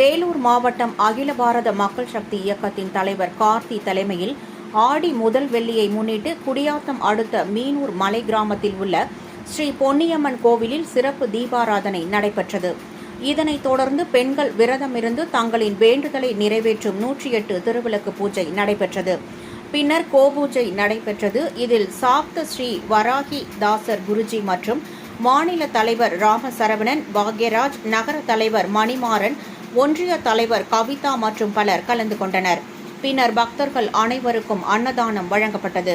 வேலூர் மாவட்டம் அகில பாரத மக்கள் சக்தி இயக்கத்தின் தலைவர் கார்த்தி தலைமையில் ஆடி முதல் வெள்ளியை முன்னிட்டு குடியாத்தம் அடுத்த மீனூர் மலை கிராமத்தில் உள்ள ஸ்ரீ பொன்னியம்மன் கோவிலில் சிறப்பு தீபாராதனை நடைபெற்றது. இதனைத் தொடர்ந்து பெண்கள் விரதமிருந்து தங்களின் வேண்டுதலை நிறைவேற்றும் நூற்றி எட்டு திருவிளக்கு பூஜை நடைபெற்றது. பின்னர் கோபூஜை நடைபெற்றது. இதில் சாப்த ஸ்ரீ வராகி தாசர் குருஜி மற்றும் மாநில தலைவர் ராமசரவணன் பாக்யராஜ் நகர தலைவர் மணிமாறன் ஒன்றிய தலைவர் கவிதா மற்றும் பலர் கலந்து கொண்டனர். பின்னர் பக்தர்கள் அனைவருக்கும் அன்னதானம் வழங்கப்பட்டது.